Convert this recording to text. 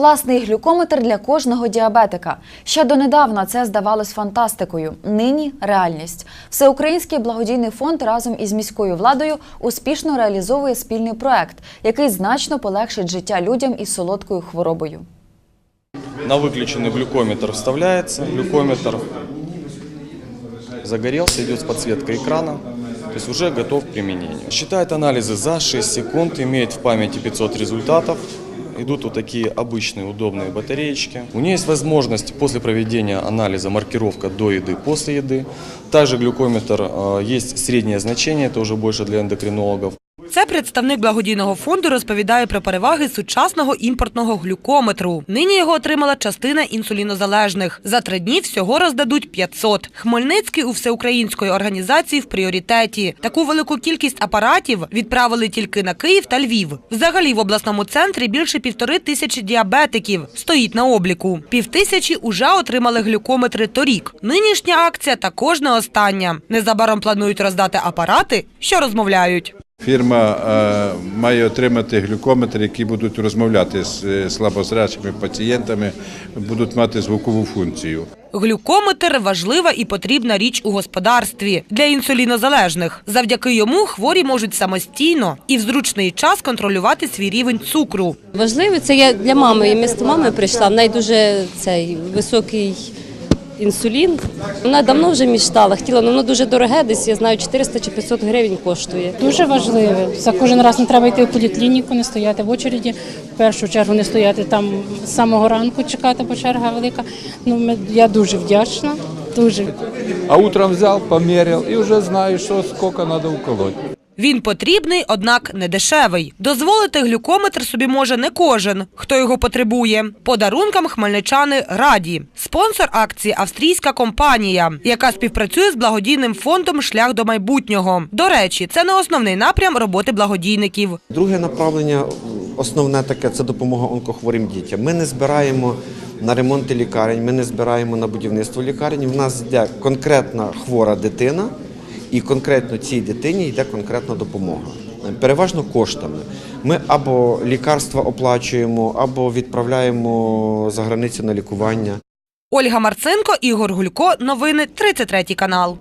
Власний глюкометр для кожного діабетика. Ще донедавна це здавалось фантастикою. Нині реальність. Всеукраїнський благодійний фонд разом із міською владою успішно реалізовує спільний проект, який значно полегшить життя людям із солодкою хворобою. На выключенный глюкометр вставляется глюкометр, загорелся, идет с подсветкой экрана, то есть уже готов к применению. Считает анализы за 6 секунд, имеет в памяти 500 результатов. Идут вот такие обычные удобные батареечки. У нее есть возможность после проведения анализа маркировка до еды, после еды. Также глюкометр э, есть среднее значение, это уже больше для эндокринологов. Це представник благодійного фонду розповідає про переваги сучасного імпортного глюкометру. Нині його отримала частина інсулінозалежних. За три дні всього роздадуть 500. Хмельницький у всеукраїнської організації в пріоритеті. Таку велику кількість апаратів відправили тільки на Київ та Львів. Взагалі в обласному центрі більше півтори тисячі діабетиків стоїть на обліку. Півтисячі уже отримали глюкометри торік. Нинішня акція також не остання. Незабаром планують роздати апарати, що розмовляють. Фірма е, має отримати глюкометр, які будуть розмовляти з е, слабозрячими пацієнтами, будуть мати звукову функцію. Глюкометр важлива і потрібна річ у господарстві для інсулінозалежних. Завдяки йому хворі можуть самостійно і в зручний час контролювати свій рівень цукру. Важливо, це я для мами. Я місто мами прийшла. В неї дуже цей високий інсулін. Вона давно вже мечтала, хотіла, але воно дуже дороге, десь я знаю, 400 чи 500 гривень коштує. Дуже важливе. За кожен раз не треба йти в поліклініку, не стояти в очереді. В першу чергу не стояти там з самого ранку, чекати, бо черга велика. Ну, я дуже вдячна. Дуже. А утром взял, померил и уже знаю, что сколько надо уколоть. Він потрібний, однак не дешевий. Дозволити глюкометр собі може не кожен, хто його потребує. Подарункам хмельничани раді. Спонсор акції австрійська компанія, яка співпрацює з благодійним фондом Шлях до майбутнього. До речі, це не основний напрям роботи благодійників. Друге направлення, основне таке, це допомога онкохворим дітям. Ми не збираємо на ремонти лікарень, ми не збираємо на будівництво лікарень. В нас йде конкретна хвора дитина, і конкретно цій дитині йде конкретна допомога. Переважно коштами. Ми або лікарства оплачуємо, або відправляємо за границю на лікування. Ольга Марценко, Ігор Гулько. Новини 33 канал.